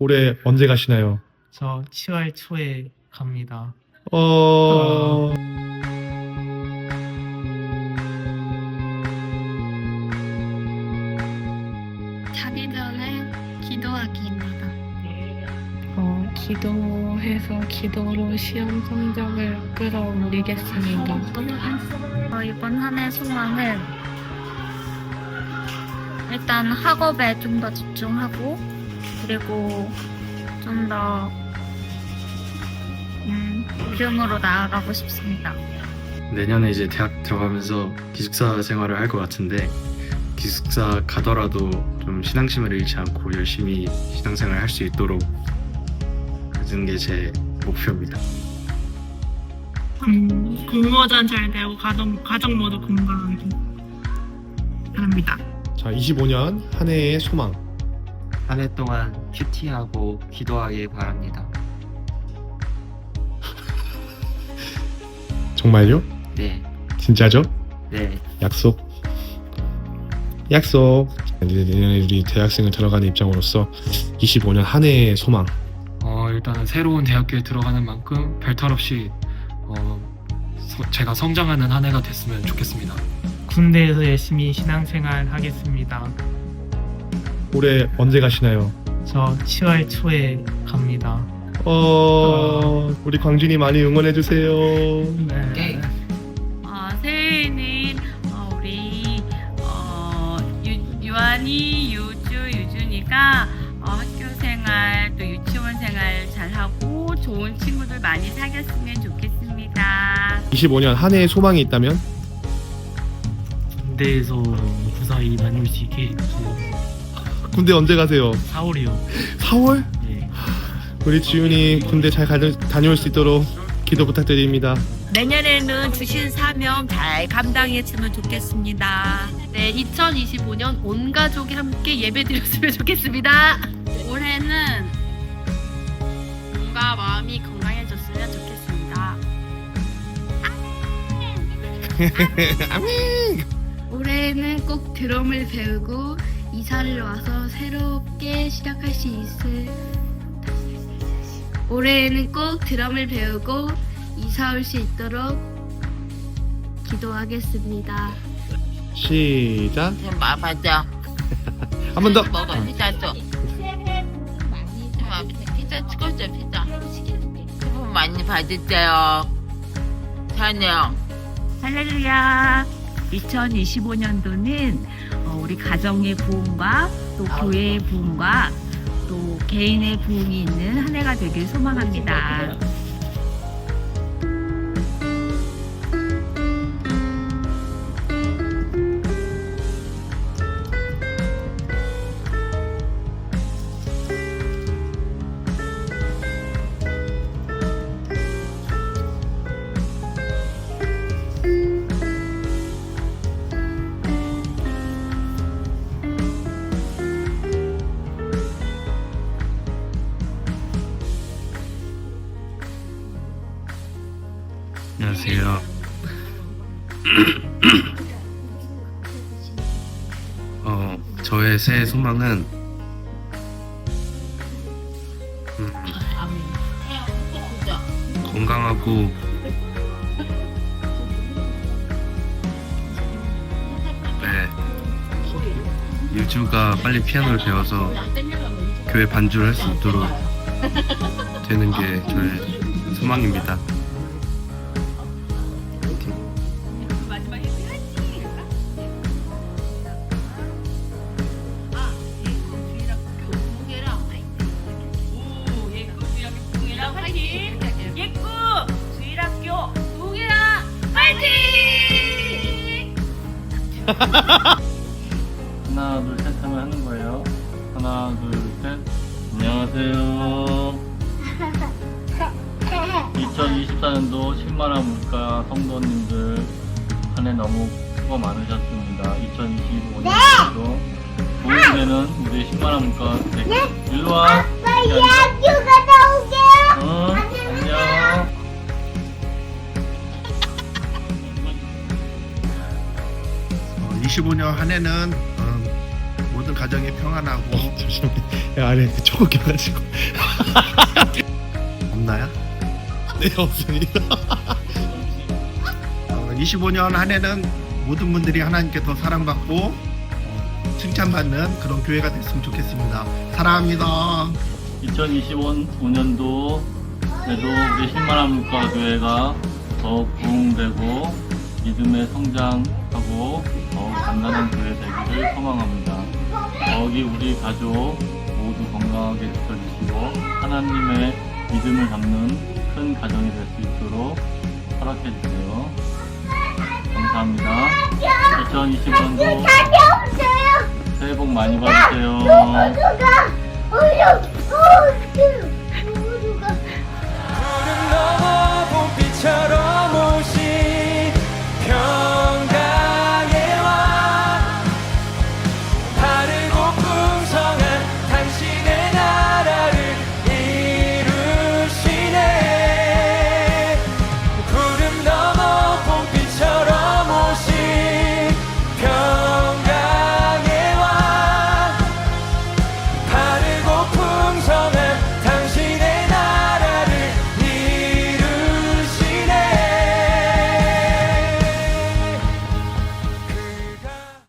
올해 언제 가시나요? 저 10월 초에 갑니다. 어... 자기 전에 기도하기입니다. 어, 기도해서 기도로 시험 성적을 끌어올리겠습니다. 어, 이번 한 해 소망은 일단 학업에 좀 더 집중하고 그리고 좀더 음, 이름으로 나아가고 싶습니다. 내년에 이제 대학 들어가면서 기숙사 생활을 할 것 같은데 기숙사 가더라도 좀 신앙심을 잃지 않고 열심히 신앙생활 할 수 있도록 하는 게제 목표입니다. 음, 공모전 잘 되고 가정 가정 모두 건강하게 바랍니다. 자, 25년 한 해의 소망. 한 해 동안 큐티하고 기도하길 바랍니다. 정말요? 네, 진짜죠? 네, 약속. 약속. 이제 내년에 우리 대학생을 들어가는 입장으로서 25년 한 해의 소망. 어, 일단은 새로운 대학교에 들어가는 만큼 별탈 없이 어, 서- 제가 성장하는 한 해가 됐으면 좋겠습니다. 군대에서 열심히 신앙생활 하겠습니다. 올해 언제 가시나요? 저 10월 초에 갑니다. 어... 우리 광준이 많이 응원해 주세요. 네. 어, 새해에는 어, 우리 어, 유, 유한이, 유주, 유준이가 어, 학교 생활 또 유치원 생활 잘하고 좋은 친구들 많이 사귀었으면 좋겠습니다. 25년 한 해의 소망이 있다면? 군대에서 무사히 다녀올 수 있게 해주세요. 군대 언제 가세요? 4월이요. 4월? 네. 우리 지훈이 군대 잘 가, 다녀올 수 있도록 기도 부탁드립니다. 내년에는 주신 사명 잘 감당했으면 좋겠습니다. 네, 2025년 온 가족이 함께 예배 드렸으면 좋겠습니다. 올해는 몸과 마음이 건강해졌으면 좋겠습니다. 올해는 꼭 드럼을 배우고 이사를 와서 새롭게 시작할 수 있을 올해에는 꼭 드럼을 배우고 이사 올 수 있도록 기도하겠습니다. 시작. 마, 맞아. 한 번 더. 먹어, 피자 줘. 피자 찍어줘, 피자. 새해 많이 받으세요. 찬영. 할렐루야. 2025년도는 어, 우리 가정의 부흥과 또 교회의 부흥과 또 개인의 부흥이 있는 한 해가 되길 소망합니다. 어, 저의 새해 소망은 음, 건강하고 네, 유주가 빨리 피아노를 배워서 교회 반주를 할 수 있도록 되는 게 저의 소망입니다. 하나 둘 셋 하면 하는 거예요. 하나 둘 셋. 안녕하세요. 2024년도 10만화 물가 성도님들 한 해 너무 수고 많으셨습니다. 2025년도 좋은 해는 우리 10만화 물가 되길. 일로 와. 아빠 갔다 올 2025년 한 해는 어, 모든 가정이 평안하고 어, 잠시만요. 야, 아니 초급해가지고. 없나요? 네 없습니다. 어, 25년 한 해는 모든 분들이 하나님께 더 사랑받고 어, 칭찬받는 그런 교회가 됐으면 좋겠습니다. 사랑합니다. 2025년도 그래도 우리 희망한 문과교회가 더욱 부흥되고 믿음의 성장 하고 더욱 단단한 교회 되기를 소망합니다. 더욱이 우리 가족 모두 건강하게 지켜주시고 하나님의 믿음을 담는 큰 가정이 될 수 있도록 허락해 주세요. 감사합니다. 2025년도 새해 복 많이 받으세요.